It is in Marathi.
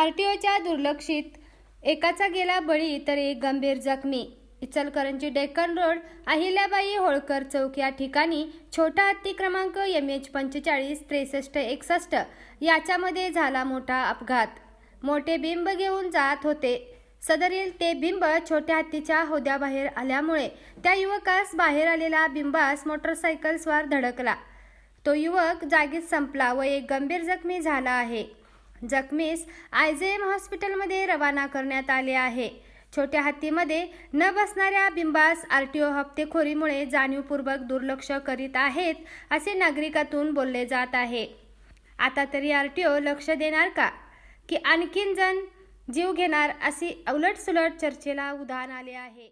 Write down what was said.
आर टी ओच्या दुर्लक्षित एकाचा गेला बळी तर एक गंभीर जखमी. इचलकरंजी डेक्कन रोड अहिल्याबाई होळकर चौक या ठिकाणी छोटा हत्ती क्रमांक एम एच पंचेचाळीस त्रेसष्ट एकसष्ट याच्यामध्ये झाला मोठा अपघात. मोठे बिंब घेऊन जात होते. सदरील ते बिंब छोट्या हत्तीच्या होद्याबाहेर आल्यामुळे त्या युवकास बाहेर आलेला बिंबास मोटरसायकलस्वार धडकला. तो युवक जागीच संपला व एक गंभीर जखमी झाला आहे. जखमीस आयजेएम हॉस्पिटलमध्ये रवाना करण्यात आले आहे. छोट्या हत्तीमध्ये न बसणाऱ्या बिंबास आर टी ओ हप्तेखोरीमुळे जाणीवपूर्वक दुर्लक्ष करीत आहेत असे नागरिकातून बोलले जात आहे. आता तरी आर टी ओ लक्ष देणार का? की आणखीन जण जीव घेणार अशी उलटसुलट चर्चेला उधाण आले आहे.